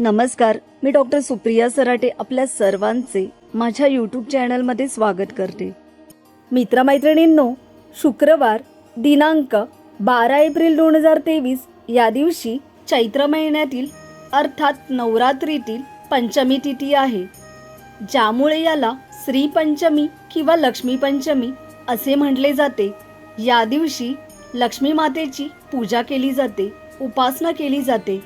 नमस्कार मी डॉक्टर सुप्रिया सराटे आपल्या सर्वांचे माझ्या यूट्यूब चॅनलमध्ये स्वागत करते. मित्रमैत्रिणींनो शुक्रवार दिनांक बारा एप्रिल दोन हजार तेवीस या दिवशी चैत्र महिन्यातील अर्थात नवरात्रीतील पंचमी तिथी आहे. ज्यामुळे याला श्रीपंचमी किंवा लक्ष्मीपंचमी असे म्हटले जाते. या दिवशी लक्ष्मी मातेची पूजा केली जाते उपासना केली जाते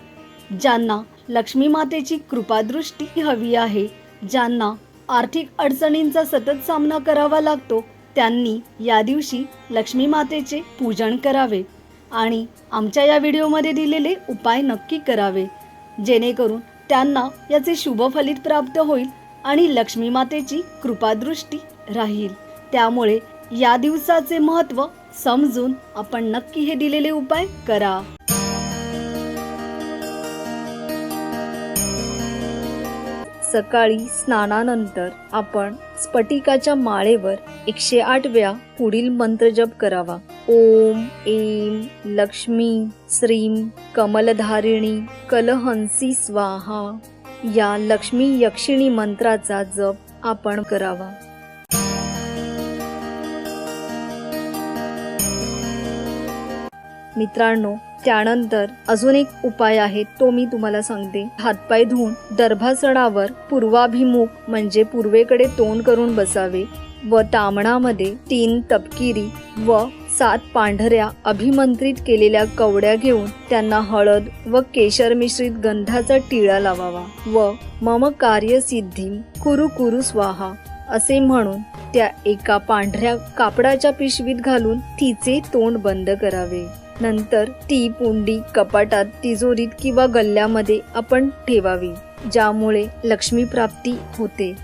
ज्यांना लक्ष्मी मातेची कृपादृष्टी हवी आहे. ज्यांना आर्थिक अडचणींचा सतत सामना करावा लागतो त्यांनी या दिवशी लक्ष्मी मातेचे पूजन करावे आणि आमच्या या व्हिडिओमध्ये दिलेले उपाय नक्की करावे. जेणेकरून त्यांना याचे शुभ फलित प्राप्त होईल आणि लक्ष्मी मातेची कृपादृष्टी राहील. त्यामुळे या दिवसाचे महत्त्व समजून आपण नक्की हे दिलेले उपाय करा. सकाळी स्नानानंतर आपण स्फटिकाच्या माळेवर एकशे आठ वेळा पुढील मंत्र जप करावा. ओम एम लक्ष्मी श्रीम कमलधारिणी कलहंसी स्वाहा. या लक्ष्मी यक्षिणी मंत्राचा जप आपण करावा. मित्रांनो त्यानंतर अजून एक उपाय आहे तो मी तुम्हाला सांगते. हातपाय धुवून दर्भासनावर पूर्वाभिमुख म्हणजे पूर्वेकडे तोंड करून बसावे व तामणामध्ये तीन तपकिरी व सात पांढऱ्या अभिमंत्रित केलेल्या कवड्या घेऊन त्यांना हळद व केशर मिश्रित गंधाचा टिळा लावावा व मम कार्य सिद्धी कुरु कुरु स्वाहा असे म्हणून त्या एका पांढऱ्या कापडाच्या पिशवीत घालून तिचे तोंड बंद करावे. नंतर ती पुंडी कपाटात तिजोरीत किंवा गल्ल्यामध्ये आपण ठेवावी ज्यामुळे लक्ष्मी प्राप्ती होते.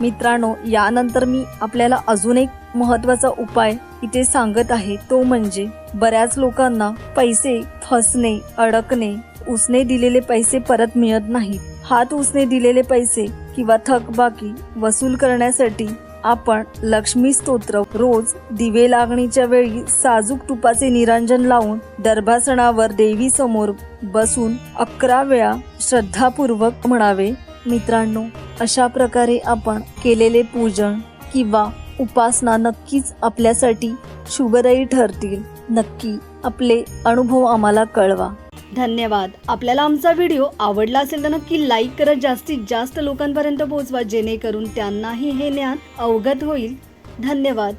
मित्रांनो यानंतर मी आपल्याला अजून एक महत्त्वाचा उपाय इथे सांगत आहे तो म्हणजे बऱ्याच लोकांना पैसे फसणे अडकणे उसने दिलेले पैसे परत मिळत नाहीत. हात उसने दिलेले पैसे किंवा थकबाकी वसूल करण्यासाठी आपण लक्ष्मी स्तोत्र रोज दिवे लागणीच्या वेळी साजूक तुपाचे निरांजन लावून दर्भासनावर देवी समोर बसून अकरा वेळा श्रद्धापूर्वक म्हणावे. मित्रांनो अशा प्रकारे आपण केलेले पूजन किंवा उपासना नक्कीच आपल्यासाठी शुभदायी ठरतील. नक्की आपले अनुभव आम्हाला कळवा. धन्यवाद. आपल्याला आमचा व्हिडिओ आवडला असेल तर नक्की लाईक करत जास्तीत जास्त लोकांपर्यंत पोहोचवा जेणेकरून त्यांनाही हे ज्ञान अवगत होईल. धन्यवाद.